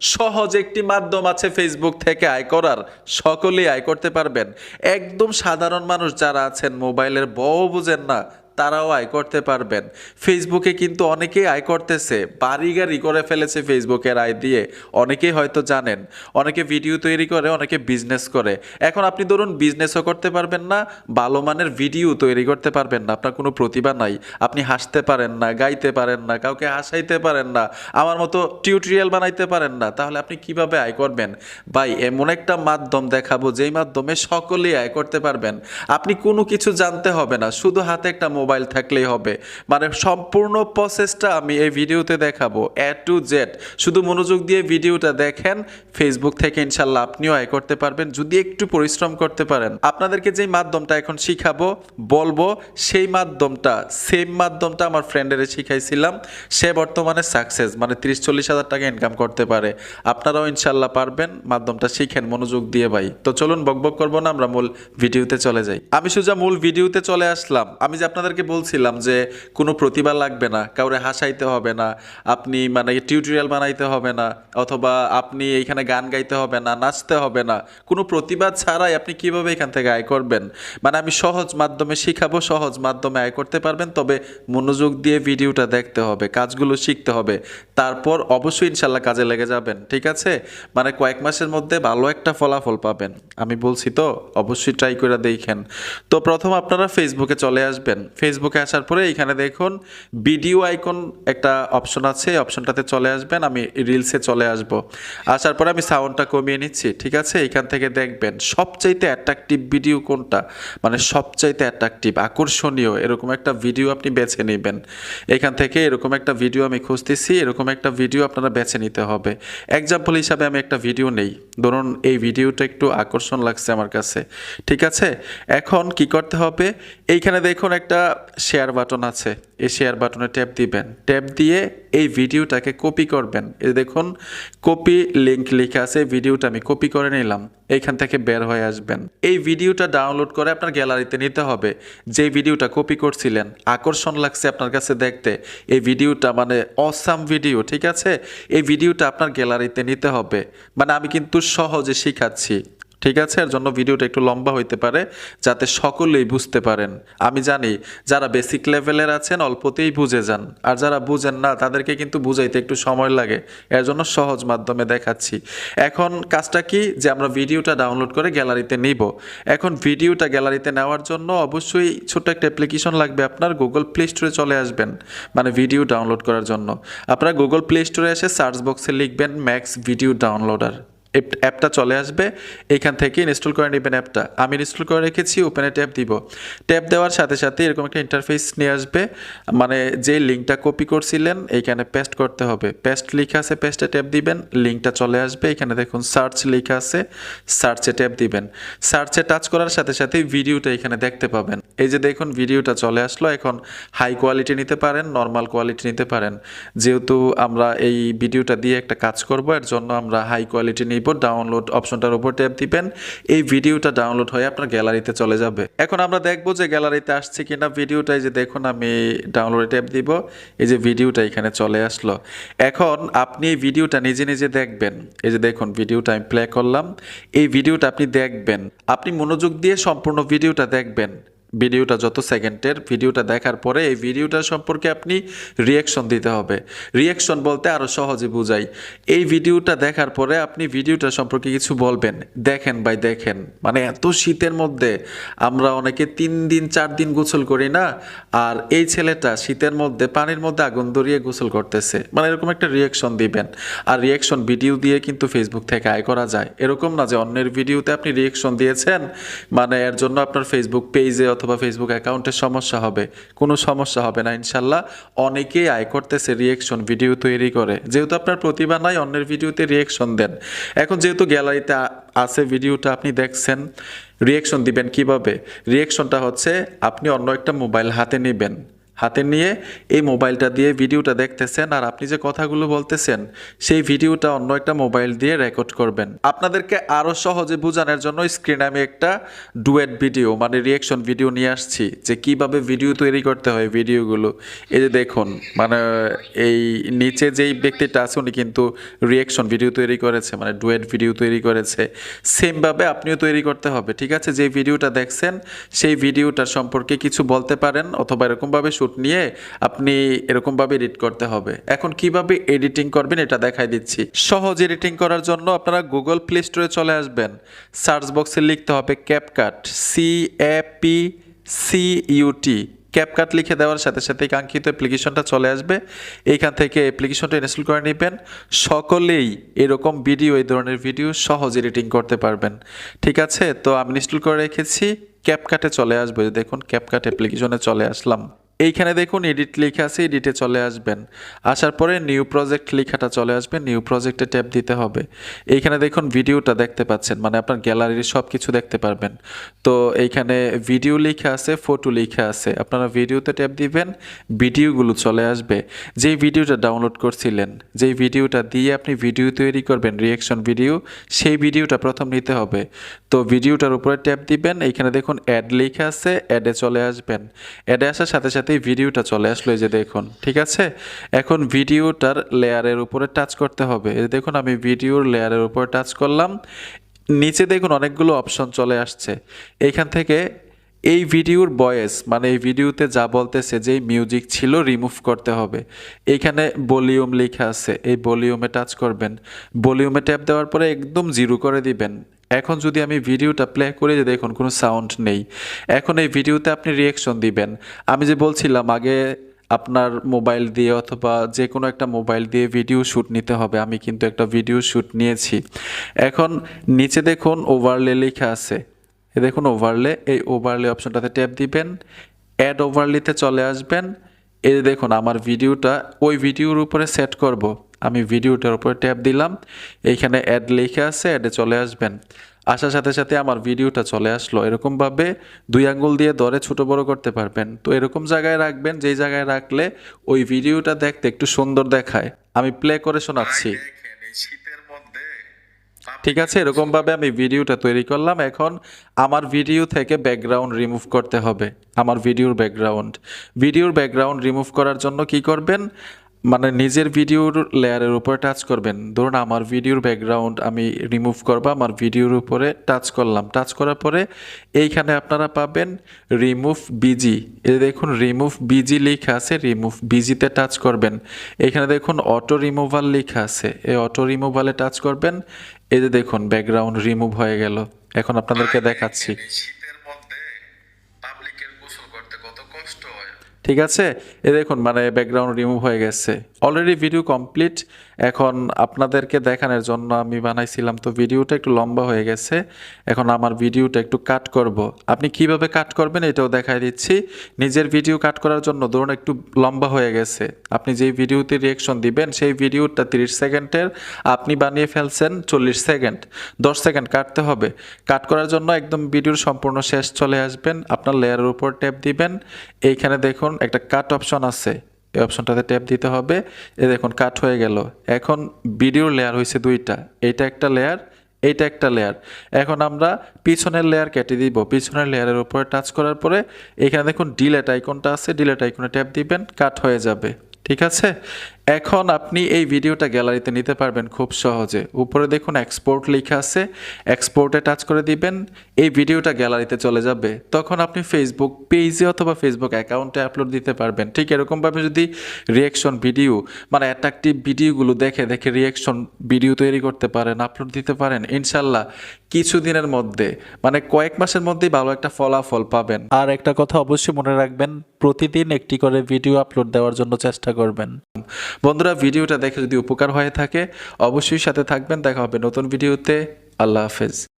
সহজ একটি মাধ্যম আছে ফেসবুক থেকে আয় করার। সকলেই আয় করতে পারবেন। একদম সাধারণ মানুষ যারা আছেন, মোবাইলের বউ বুঝেন না তারাও আয় করতে পারবেন। ফেসবুকে কিন্তু অনেকেই আয় করতেছে। বাড়ি গাড়ি করে ফেলেছে ফেসবুকের আয় দিয়ে। অনেকেই হয়তো জানেন। অনেকে ভিডিও তৈরি করে, অনেকে বিজনেস করে। এখন আপনি ধরুন বিজনেসও করতে পারবেন না, ভালো মানের ভিডিও তৈরি করতে পারবেন না। আপনার কোনো প্রতিভা নাই। আপনি হাসতে পারেন না, গাইতে পারেন না, কাউকে হাসাইতে পারেন না, আমার মতো টিউটোরিয়াল বানাইতে পারেন না। তাহলে আপনি কীভাবে আয় করবেন? ভাই, এমন একটা মাধ্যম দেখাবো, যেই মাধ্যমে সকলেই আয় করতে পারবেন। আপনি কোনো কিছু জানতে হবে না। শুধু হাতে একটা মোবাইল থাকলেই হবে। মানে সম্পূর্ণ প্রসেসটা আমি এই ভিডিওতে দেখাবো। এ টু জেড শুধু মনোযোগ দিয়ে ভিডিওটা দেখেন ফেসবুক থেকে ইনশাল্লাহ আপনিও আয় করতে পারবেন, যদি একটু পরিশ্রম করতে পারেন। আপনাদেরকে যেই মাধ্যমটা এখন শিখাবো, বলব, সেই মাধ্যমটা সেম মাধ্যমটা আমার ফ্রেন্ডের শিখাইছিলাম। সে বর্তমানে সাকসেস মানে তিরিশ, চল্লিশ হাজার টাকা ইনকাম করতে পারে। আপনারাও ইনশাল্লাহ পারবেন, মাধ্যমটা শিখেন মনোযোগ দিয়ে ভাই। তো চলুন বকবক করব না, আমরা মূল ভিডিওতে চলে যাই। আমি সোজা মূল ভিডিওতে চলে আসলাম। আমি যে আপনাদেরকে বলছিলাম যে কোনো প্রতিভা লাগবে না, কাউরে হাসাইতে হবে না, আপনি মানে টিউটোরিয়াল বানাইতে হবে না, অথবা আপনি এইখানে গান গাইতে হবে না, নাচতে হবে না, কোনো প্রতিভা ছাড়াই আপনি কীভাবে এখান থেকে আয় করবেন? মানে আমি সহজ মাধ্যমে শিখাবো, সহজ মাধ্যমে আয় করতে পারবেন, তবে মনোযোগ দিয়ে ভিডিওটা দেখতে হবে, কাজগুলো শিখতে হবে, তারপর অবশ্যই ইনশাল্লাহ কাজে লেগে যাবেন, ঠিক আছে? মানে কয়েক মাসের মধ্যে ভালো একটা ফলাফল পাবেন, আমি বলছি তো, অবশ্যই ট্রাই করে দেখেন। তো প্রথম আপনারা ফেসবুকে চলে আসবেন ফেসবুকে আসার পরে এখানে দেখুন, ভিডিও আইকন একটা অপশন আছে অপশনটাতে চলে আসবেন, আমি রিলসে চলে আসব। আসার পরে আমি সাউন্ডটা কমিয়ে নিচ্ছি, ঠিক আছে? এখান থেকে দেখবেন, সবচাইতে অ্যাট্রাকটিভ ভিডিও কোনটা? মানে সবচাইতে অ্যাট্রাকটিভ আকর্ষণীয়, এরকম একটা ভিডিও আপনি বেছে নেবেন। এখান থেকে এরকম একটা ভিডিও আমি খুঁজতেছি, এরকম একটা ভিডিও আপনারা বেছে নিতে হবে। এক্সাম্পল হিসাবে আমি একটা ভিডিও নেই। ধরুন, এই ভিডিওটা একটু আকর্ষণ লাগছে আমার কাছে, ঠিক আছে? এখন কি করতে হবে? এইখানে দেখুন একটা শেয়ার বাটন আছে, এই শেয়ার বাটনে ট্যাপ দিবেন। ট্যাপ দিয়ে এই ভিডিওটাকে কপি করবেন। এই দেখুন কপি লিংক লেখা আছে ভিডিওটা আমি কপি করে নিলাম। এইখান থেকে বের হয়ে আসবেন। এই ভিডিওটা ডাউনলোড করে আপনার গ্যালারিতে নিতে হবে। যে ভিডিওটা কপি করছিলেন, আকর্ষণ লাগছে আপনার কাছে দেখতে। এই ভিডিওটা মানে অসাম ভিডিও ঠিক আছে? এই ভিডিওটা আপনার গ্যালারিতে নিতে হবে। মানে আমি কিন্তু সহজে শিখাচ্ছি। ঠিক আছে? এর জন্য ভিডিওটা একটু লম্বা হইতে পারে, যাতে সকলেই বুঝতে পারেন। আমি জানি, যারা বেসিক লেভেলের আছেন, অল্পতেই বুঝে যান। আর যারা বুঝেন না, তাদেরকে কিন্তু বুঝাইতে একটু সময় লাগে। এর জন্য সহজ মাধ্যমে দেখাচ্ছি। এখন কাজটা কি? যে আমরা ভিডিওটা ডাউনলোড করে গ্যালারিতে নিব। এখন ভিডিওটা গ্যালারিতে নেওয়ার জন্য অবশ্যই ছোট একটা অ্যাপ্লিকেশন লাগবে আপনার। গুগল প্লে স্টোরে চলে আসবেন মানে ভিডিও ডাউনলোড করার জন্য। আপনারা গুগল প্লে স্টোরে এসে সার্চ বক্সে লিখবেন ম্যাক্স ভিডিও ডাউনলোডার অ্যাপটা চলে আসবে, এখান থেকে ইনস্টল করে নেবেন অ্যাপটা আমি ইনস্টল করে রেখেছি ওপেনে ট্যাপ দিব। ট্যাপ দেওয়ার সাথে সাথে এরকম একটা ইন্টারফেস নিয়ে আসবে মানে যে লিঙ্কটা কপি করছিলেন এইখানে পেস্ট করতে হবে। পেস্ট লেখা আছে পেস্টে ট্যাপ দিবেন লিঙ্কটা চলে আসবে, এখানে দেখুন সার্চ লেখা আছে সার্চে ট্যাপ দিবেন। সার্চে টাচ করার সাথে সাথে ভিডিওটা এখানে দেখতে পাবেন। এই যে দেখুন ভিডিওটা চলে আসলো, এখন হাই কোয়ালিটি নিতে পারেন নর্মাল কোয়ালিটি নিতে পারেন। যেহেতু আমরা এই ভিডিওটা দিয়ে একটা কাজ করব, এর জন্য আমরা হাই কোয়ালিটি নিব ডাউনলোড অপশনটার উপর ট্যাপ দিবেন। এই ভিডিওটা ডাউনলোড হয়ে আপনার গ্যালারিতে চলে যাবে। এখন আমরা দেখব যে গ্যালারিতে আসছে কিনা। ভিডিওটা এই যে দেখুন, আমি ডাউনলোডে ট্যাপ দিব। এই যে ভিডিওটা এখানে চলে আসলো। এখন আপনি এই ভিডিওটা নিজে নিজে দেখবেন। এই যে দেখুন ভিডিওটা আমি প্লে করলাম। এই ভিডিওটা আপনি দেখবেন। আপনি মনোযোগ দিয়ে সম্পূর্ণ ভিডিওটা দেখবেন। ভিডিওটা যত সেকেন্ডের ভিডিওটা দেখার পরে এই ভিডিওটা সম্পর্কে আপনি রিয়াকশন দিতে হবে। রিয়াকশন বলতে আরও সহজে বুঝাই। এই ভিডিওটা দেখার পরে আপনি ভিডিওটা সম্পর্কে কিছু বলবেন। দেখেন ভাই, দেখেন। মানে এত শীতের মধ্যে আমরা অনেকে তিন দিন, চার দিন গোসল করি না, আর এই ছেলেটা শীতের মধ্যে পানির মধ্যে আগুন ধরিয়ে গোসল করতেছে। মানে এরকম একটা রিয়াকশন দিবেন। আর রিয়াকশন ভিডিও দিয়ে কিন্তু ফেসবুক থেকে আয় করা যায়। এরকম না যে অন্যের ভিডিওতে আপনি রিয়াকশন দিয়েছেন মানে এর জন্য আপনার ফেসবুক পেজে অথবা ফেসবুক অ্যাকাউন্টের সমস্যা হবে। কোনো সমস্যা হবে না, ইনশাল্লাহ। অনেকেই আয় করতেছে রিয়েকশন ভিডিও তৈরি করে। যেহেতু আপনার প্রতিভা নাই, অন্যের ভিডিওতে রিয়েকশন দেন। এখন যেহেতু গ্যালারিতে আছে ভিডিওটা আপনি দেখছেন রিয়েকশন দিবেন কীভাবে? রিয়েকশনটা হচ্ছে আপনি অন্য একটা মোবাইল হাতে নেবেন। হাতে নিয়ে এই মোবাইলটা দিয়ে ভিডিওটা দেখতেছেন আর আপনি যে কথাগুলো বলতেছেন, সেই ভিডিওটা অন্য একটা মোবাইল দিয়ে রেকর্ড করবেন। আপনাদেরকে আরও সহজে বোঝানোর জন্য স্ক্রিনে আমি একটা ডুয়েট ভিডিও মানে রিয়েকশন ভিডিও নিয়ে আসছি, যে কীভাবে ভিডিও তৈরি করতে হয় ভিডিওগুলো। এই যে দেখুন মানে এই নিচে যেই ব্যক্তিটা আছে, উনি কিন্তু রিয়েকশন ভিডিও তৈরি করেছে মানে ডুয়েট ভিডিও তৈরি করেছে। সেমভাবে আপনিও তৈরি করতে হবে, ঠিক আছে? যে ভিডিওটা দেখছেন, সেই ভিডিওটার সম্পর্কে কিছু বলতে পারেন, অথবা এরকমভাবে শ্যুট নিয়ে আপনি এরকমভাবে এডিট করতে হবে। এখন কীভাবে এডিটিং করবেন এটা দেখাই দিচ্ছি। সহজ এডিটিং করার জন্য আপনারা গুগল প্লে স্টোরে চলে আসবেন। সার্চ বক্সে লিখতে হবে CapCut C A P C U T CapCut লিখে দেওয়ার সাথে সাথে কাঙ্ক্ষিত অ্যাপ্লিকেশনটা চলে আসবে। এইখান থেকে অ্যাপ্লিকেশনটা ইনস্টল করে নেবেন। সকলেই এরকম ভিডিও এই ধরনের ভিডিও সহজ এডিটিং করতে পারবেন। ঠিক আছে? তো আমি ইনস্টল করে রেখেছি। ক্যাপকাটে চলে আসবে। দেখুন ক্যাপকাট অ্যাপ্লিকেশনে চলে আসলাম। এইখানে দেখুন এডিট লেখা আছে এডিটে চলে আসবেন। আসার পরে নিউ প্রজেক্ট লেখাটা চলে আসবে নিউ প্রজেক্টে ট্যাপ দিতে হবে। এইখানে দেখুন ভিডিওটা দেখতে পাচ্ছেন মানে আপনার গ্যালারির সব কিছু দেখতে পারবেন। তো এইখানে ভিডিও লেখা আছে ফটো লেখা আছে। আপনারা ভিডিওতে ট্যাপ দিবেন ভিডিওগুলো চলে আসবে। যেই ভিডিওটা ডাউনলোড করছিলেন, যেই ভিডিওটা দিয়ে আপনি ভিডিও তৈরি করবেন রিয়েকশন ভিডিও সেই ভিডিওটা প্রথম নিতে হবে। তো ভিডিওটার উপরে ট্যাপ দিবেন, এইখানে দেখুন অ্যাড লেখা আছে অ্যাডে চলে আসবেন। অ্যাডে আসার সাথে সাথে সাথেই ভিডিওটা চলে আসলো, এই যে দেখুন, ঠিক আছে? এখন ভিডিওটার লেয়ারের উপরে টাচ করতে হবে। দেখুন, আমি ভিডিওর লেয়ারের উপরে টাচ করলাম। নিচে দেখুন, অনেকগুলো অপশন চলে আসছে। এইখান থেকে এই ভিডিওর বয়েস মানে এই ভিডিওতে যা বলতেছে, যেই মিউজিক ছিল, রিমুভ করতে হবে। এইখানে ভলিউম লেখা আছে, এই ভলিউমে টাচ করবেন। ভলিউমে ট্যাপ দেওয়ার পরে একদম জিরো করে দিবেন। এখন যদি আমি ভিডিওটা প্লে করে যে দেখুন কোনো সাউন্ড নেই, এখন এই ভিডিওতে আপনি রিয়েকশন দিবেন। আমি যে বলছিলাম আগে আপনার মোবাইল দিয়ে অথবা যে কোনো একটা মোবাইল দিয়ে ভিডিও শ্যুট নিতে হবে, আমি কিন্তু একটা ভিডিও শ্যুট নিয়েছি। এখন নিচে দেখুন ওভারলে লেখা আছে। এ দেখুন ওভারলে এই ওভারলে অপশনটাতে ট্যাপ দিবেন অ্যাড ওভারলিতে চলে আসবেন। এই দেখুন আমার ভিডিওটা ওই ভিডিওর উপরে সেট করব। আমি ভিডিওটার উপরে ট্যাপ দিলাম। এইখানে অ্যাড লেখা আছে অ্যাডে চলে আসবেন। আসার সাথে সাথে আমার ভিডিওটা চলে আসলো। এরকমভাবে দুই আঙ্গুল দিয়ে ধরে ছোট বড় করতে পারবেন। তো এরকম জায়গায় রাখবেন যেই জায়গায় রাখলে ওই ভিডিওটা দেখতে একটু সুন্দর দেখায়। আমি প্লে করে শোনাচ্ছি। ঠিক আছে এরকমভাবে আমি ভিডিওটা তৈরি করলাম। এখন আমার ভিডিও থেকে ব্যাকগ্রাউন্ড রিমুভ করতে হবে। আমার ভিডিওর ব্যাকগ্রাউন্ড ভিডিওর ব্যাকগ্রাউন্ড রিমুভ করার জন্য কি করবেন? মানে নিজের ভিডিওর লেয়ারের উপরে টাচ করবেন। ধরুন আমার ভিডিওর ব্যাকগ্রাউন্ড আমি রিমুভ করব, আমার ভিডিওর উপরে টাচ করলাম। টাচ করার পরে এইখানে আপনারা পাবেন রিমুভ বিজি এই দেখুন রিমুভ বিজি লেখা আছে রিমুভ বিজিতে টাচ করবেন। এখানে দেখুন অটো রিমুভাল লেখা আছে। এই অটো রিমুভালে টাচ করবেন। এই যে দেখুন ব্যাকগ্রাউন্ড রিমুভ হয়ে গেল। এখন আপনাদেরকে দেখাচ্ছি। ঠিক আছে? এ দেখুন মানে ব্যাকগ্রাউন্ড রিমুভ হয়ে গেছে। অলরেডি ভিডিও কমপ্লিট এখন আপনাদেরকে দেখানোর জন্য আমি বানাইছিলাম, তো ভিডিওটা একটু লম্বা হয়ে গেছে। এখন আমার ভিডিওটা একটু কাট করব। আপনি কীভাবে কাট করবেন এটাও দেখাই দিচ্ছি। নিজের ভিডিও কাট করার জন্য ধরুন একটু লম্বা হয়ে গেছে। আপনি যেই ভিডিওতে রিয়েকশন দিবেন, সেই ভিডিওটা তিরিশ সেকেন্ডের। আপনি বানিয়ে ফেলছেন চল্লিশ সেকেন্ড। দশ সেকেন্ড কাটতে হবে। কাট করার জন্য একদম ভিডিওর সম্পূর্ণ শেষ চলে আসবেন। আপনার লেয়ারের উপর ট্যাপ দিবেন। এইখানে দেখুন একটা কাট অপশন আছে। এই অপশনটাতে ট্যাপ দিতে হবে। এ দেখুন কাট হয়ে গেল। এখন ভিডিওর লেয়ার হয়েছে দুইটা। এইটা একটা লেয়ার এইটা একটা লেয়ার এখন আমরা পিছনের লেয়ার কেটে দিব। পিছনের লেয়ারের উপরে টাচ করার পরে এখানে দেখুন ডিলেট আইকনটা আছে। ডিলেট আইকনে ট্যাপ দিবেন কাট হয়ে যাবে। ঠিক আছে? এখন আপনি এই ভিডিওটা গ্যালারিতে নিতে পারবেন খুব সহজে। উপরে দেখুন এক্সপোর্ট লেখা আছে। এক্সপোর্টে টাচ করে দিবেন। এই ভিডিওটা গ্যালারিতে চলে যাবে। তখন আপনি ফেসবুক পেজে অথবা ফেসবুক অ্যাকাউন্টে আপলোড দিতে পারবেন। ঠিক এরকমভাবে যদি রিয়েকশন ভিডিও মানে অ্যাট্রাকটিভ ভিডিওগুলো দেখে দেখে রিয়েকশন ভিডিও তৈরি করতে পারেন আপলোড দিতে পারেন, ইনশাল্লাহ কিছুদিনের মধ্যে মানে কয়েক মাসের মধ্যেই ভালো একটা ফলাফল পাবেন। আর একটা কথা অবশ্যই মনে রাখবেন, প্রতিদিন একটি করে ভিডিও আপলোড দেওয়ার জন্য চেষ্টা করবেন। বন্ধুরা, ভিডিওটা দেখে যদি উপকার হয়ে থাকে, অবশ্যই সাথে থাকবেন। দেখা হবে নতুন ভিডিওতে। আল্লাহ হাফেজ।